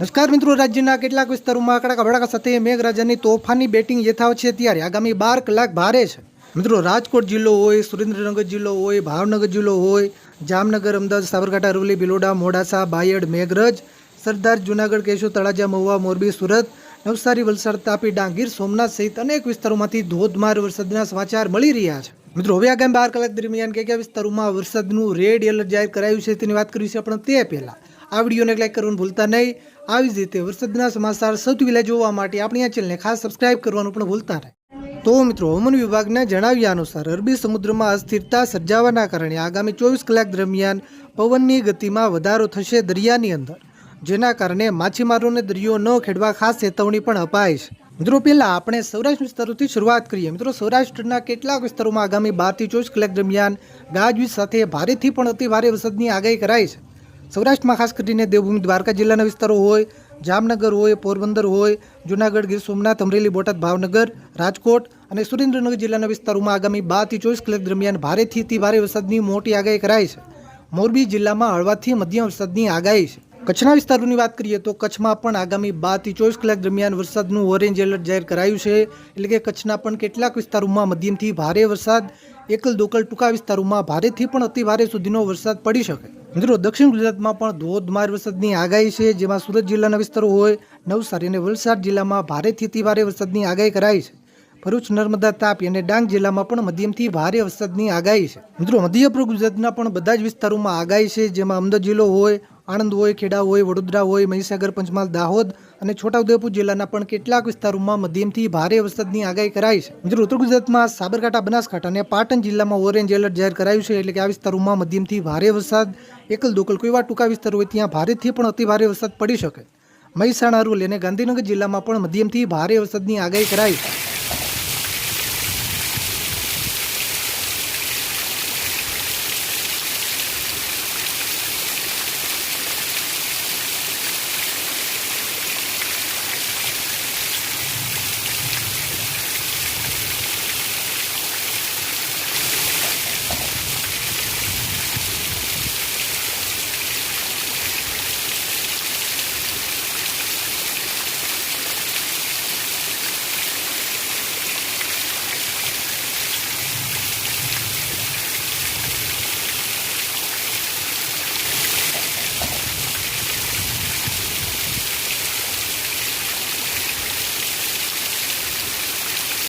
નમસ્કાર મિત્રો, રાજ્યના કેટલાક વિસ્તારોમાં કડાકા ભડાકા સાથે મેઘરાજાની તોફાની બેટિંગ યથાવત છે ત્યારે આગામી બાર કલાક ભારે છે. મિત્રો, રાજકોટ જિલ્લો હોય, સુરેન્દ્રનગર જિલ્લો હોય, ભાવનગર જિલ્લો હોય, જામનગર, અમદાવાદ, સાબરકાંઠા, અરવલ્લી બિલોડા મોડાસા, બાયડ, મેઘરજ, સરદાર જુનાગઢ કેશો તળાજા, મહુવા, મોરબી, સુરત, નવસારી, વલસાડ, તાપી, ડાંગીર, સોમનાથ સહિત અનેક વિસ્તારોમાંથી ધોધમાર વરસાદના સમાચાર મળી રહ્યા છે. મિત્રો, હવે આગામી બાર કલાક દરમિયાન કયા કયા વિસ્તારોમાં વરસાદનું રેડ એલર્ટ જાહેર કરાયું છે તેની વાત કરીશું પણ તે પહેલા. આ વિડીયોને લાઈક કરવાનું ભૂલતા નહીં. આવી જ રીતે વરસાદના સમાચાર સૌથી પહેલાં જોવા માટે આપણી આ ચેનલને ખાસ સબસ્ક્રાઇબ કરવાનું પણ ભૂલતા નહીં. તો મિત્રો, હવામાન વિભાગના જણાવ્યા અનુસાર અરબી સમુદ્રમાં અસ્થિરતા સર્જાવાના કારણે આગામી ચોવીસ કલાક દરમિયાન પવનની ગતિમાં વધારો થશે દરિયાની અંદર, જેના કારણે માછીમારોને દરિયો ન ખેડવા ખાસ ચેતવણી પણ અપાય છે. મિત્રો, પહેલા આપણે સૌરાષ્ટ્ર વિસ્તારોથી શરૂઆત કરીએ. મિત્રો, સૌરાષ્ટ્રના કેટલાક વિસ્તારોમાં આગામી બારથી ચોવીસ કલાક દરમિયાન ગાજવીજ સાથે ભારેથી પણ અતિ ભારે વરસાદની આગાહી કરાઈ છે. સૌરાષ્ટ્રમાં ખાસ કરીને દેવભૂમિ દ્વારકા જિલ્લાના વિસ્તારો હોય, જામનગર હોય, પોરબંદર હોય, જૂનાગઢ, ગીર સોમનાથ, અમરેલી, બોટાદ, ભાવનગર, રાજકોટ અને સુરેન્દ્રનગર જિલ્લાના વિસ્તારોમાં આગામી બારથી ચોવીસ કલાક દરમિયાન ભારેથી અતિ ભારે વરસાદની મોટી આગાહી કરાઈ છે. મોરબી જિલ્લામાં હળવાથી મધ્યમ વરસાદની આગાહી છે. કચ્છના વિસ્તારોની વાત કરીએ તો કચ્છમાં પણ આગામી બારથી ચોવીસ કલાક દરમિયાન વરસાદનું ઓરેન્જ એલર્ટ જાહેર કરાયું છે. એટલે કે કચ્છના પણ કેટલાક વિસ્તારોમાં મધ્યમથી ભારે વરસાદ એકલ દોકલ ટૂંકા વિસ્તારોમાં ભારેથી પણ અતિ ભારે સુધીનો વરસાદ પડી શકે. મિત્રો, દક્ષિણ ગુજરાતમાં પણ ધોધમાર વરસાદની આગાહી છે, જેમાં સુરત જિલ્લાના વિસ્તારો હોય, નવસારી અને વલસાડ જિલ્લામાં ભારેથી અતિ ભારે વરસાદની આગાહી કરાઈ છે. ભરૂચ, નર્મદા, તાપી અને ડાંગ જિલ્લામાં પણ મધ્યમથી ભારે વરસાદની આગાહી છે. મિત્રો મધ્ય ગુજરાતના પણ બધા જ વિસ્તારોમાં આગાહી છે, જેમાં અમદાવાદ જિલ્લો હોય, આણંદ હોય, ખેડા હોય, વડોદરા હોય, મહીસાગર, પંચમહાલ, દાહોદ અને છોટાઉદેપુર જિલ્લાના પણ કેટલાક વિસ્તારોમાં મધ્યમથી ભારે વરસાદની આગાહી કરાઈ છે. મિત્રો, ઉત્તર ગુજરાતમાં સાબરકાંઠા, બનાસકાંઠા અને પાટણ જિલ્લામાં ઓરેન્જ એલર્ટ જાહેર કરાયું છે એટલે કે આ વિસ્તારોમાં મધ્યમથી ભારે વરસાદ, એકલ દોકલ કોઈ એવા ટૂંકા વિસ્તારો હોય ત્યાં ભારેથી પણ અતિ ભારે વરસાદ પડી શકે. મહેસાણા અરવલ્લી અને ગાંધીનગર જિલ્લામાં પણ મધ્યમથી ભારે વરસાદની આગાહી કરાઈ છે.